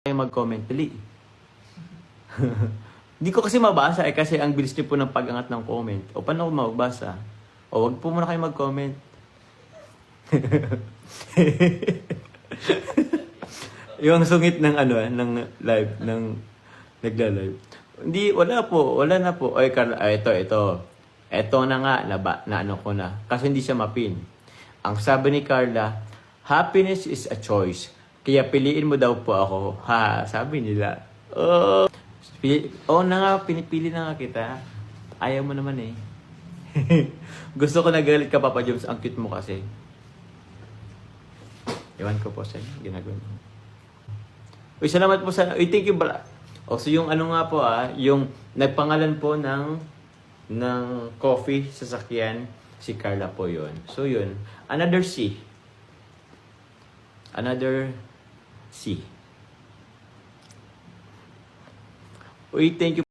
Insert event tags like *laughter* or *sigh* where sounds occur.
kayo mag-comment. Dali. *laughs* Hindi ko kasi mabasa eh kasi ang bilis niyo po ng pag-angat ng comment. O paano ko magbasa? O wag po muna kayo mag-comment. *laughs* yung sungit ng ano ah, ng live ng nagla-live. Hindi wala po, wala na po. Ay Carla, ay, ito ito. Ito na nga na, na ano ko na. Kasi hindi siya mapin. Ang sabi ni Carla, happiness is a choice. Kaya piliin mo daw po ako. Ha, sabi nila. Oh, pili, oh na nga, pinipili na nga kita. Ayaw mo naman eh. *laughs* Gusto ko nagalit ka, Papa Jones. Ang cute mo kasi. Iwan ko po sa inyo. Ginagawa mo. Uy, salamat po sa... Uy, thank you. Bala. O, so yung ano nga po ah, yung nagpangalan po ng ng coffee sa sakyan, si Carla po yun. So yun, another C. Another C. Uy, thank you